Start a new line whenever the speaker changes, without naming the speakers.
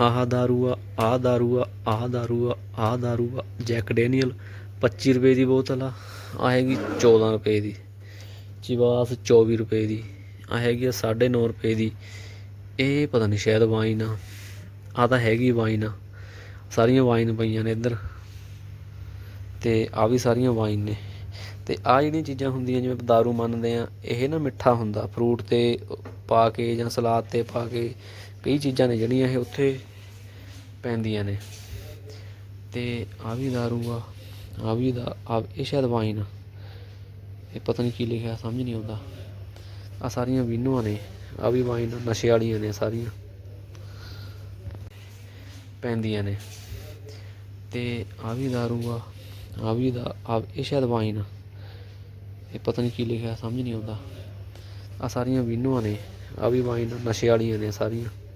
ਆਹ ਦਾਰੂ ਆ ਆਹ ਦਾਰੂ ਆ ਆਹ ਦਾਰੂ ਆ ਆਹ ਦਾਰੂ ਆ। ਜੈਕ ਡੈਨੀਅਲ 25 ਰੁਪਏ ਦੀ ਬੋਤਲ ਆ। ਆ ਹੈਗੀ 14 ਰੁਪਏ ਦੀ। ਚਿਵਾਸ 24 ਰੁਪਏ ਦੀ। ਆ ਹੈਗੀ ਆ 9.5 ਰੁਪਏ ਦੀ। ਇਹ ਪਤਾ ਨਹੀਂ ਸ਼ਾਇਦ ਵਾਈਨ ਆ। ਆ ਤਾਂ ਹੈਗੀ ਵਾਈਨ ਆ। ਸਾਰੀਆਂ ਵਾਈਨ ਪਈਆਂ ਨੇ ਇੱਧਰ। ਤੇ ਆ ਵੀ ਸਾਰੀਆਂ ਵਾਈਨ ਨੇ। ਤੇ ਆ ਜਿਹੜੀਆਂ ਚੀਜ਼ਾਂ ਹੁੰਦੀਆਂ ਜਿਵੇਂ ਆਪਾਂ ਦਾਰੂ ਮੰਨਦੇ ਆ, ਇਹ ਨਾ ਮਿੱਠਾ ਹੁੰਦਾ। ਫਰੂਟ ਤੇ ਪਾ ਕੇ ਜਾਂ ਸਲਾਦ ਤੇ ਪਾ ਕੇ ਕਈ ਚੀਜ਼ਾਂ ਨੇ ਜਿਹੜੀਆਂ ਇਹ ਉੱਥੇ ਪੈਂਦੀਆਂ ਨੇ। ਤੇ ਆ ਵੀ ਦਾਰੂ ਆ ਆ ਵੀ ਦਾ ਆ ਇਹ ਸ਼ਾਇਦ ਵਾਈਨ ਆ। ਇਹ ਪਤਾ ਨਹੀਂ ਕੀ ਲਿਖਿਆ, ਸਮਝ ਨਹੀਂ ਆਉਂਦਾ। ਆ ਸਾਰੀਆਂ ਵੀਨੋਆਂ ਨੇ ਆ ਵੀ ਵਾਈਨ, ਨਸ਼ੇ ਵਾਲੀਆਂ ਨੇ ਸਾਰੀਆਂ। ਪੈਂਦੀਆਂ ਨੇ। ਤੇ ਆ ਵੀ ਦਾਰੂ ਆ ਆ ਵੀ ਦਾ ਆ ਇਹ ਸ਼ਾਇਦ ਵਾਈਨ ਆ। ਇਹ ਪਤਾ ਨਹੀਂ ਕੀ ਲਿਖਿਆ, ਸਮਝ ਨਹੀਂ ਆਉਂਦਾ। ਆ ਸਾਰੀਆਂ ਵੀਨੋਆਂ ਨੇ ਆ ਵੀ ਵਾਈਨ, ਨਸ਼ੇ ਵਾਲੀਆਂ ਨੇ ਸਾਰੀਆਂ।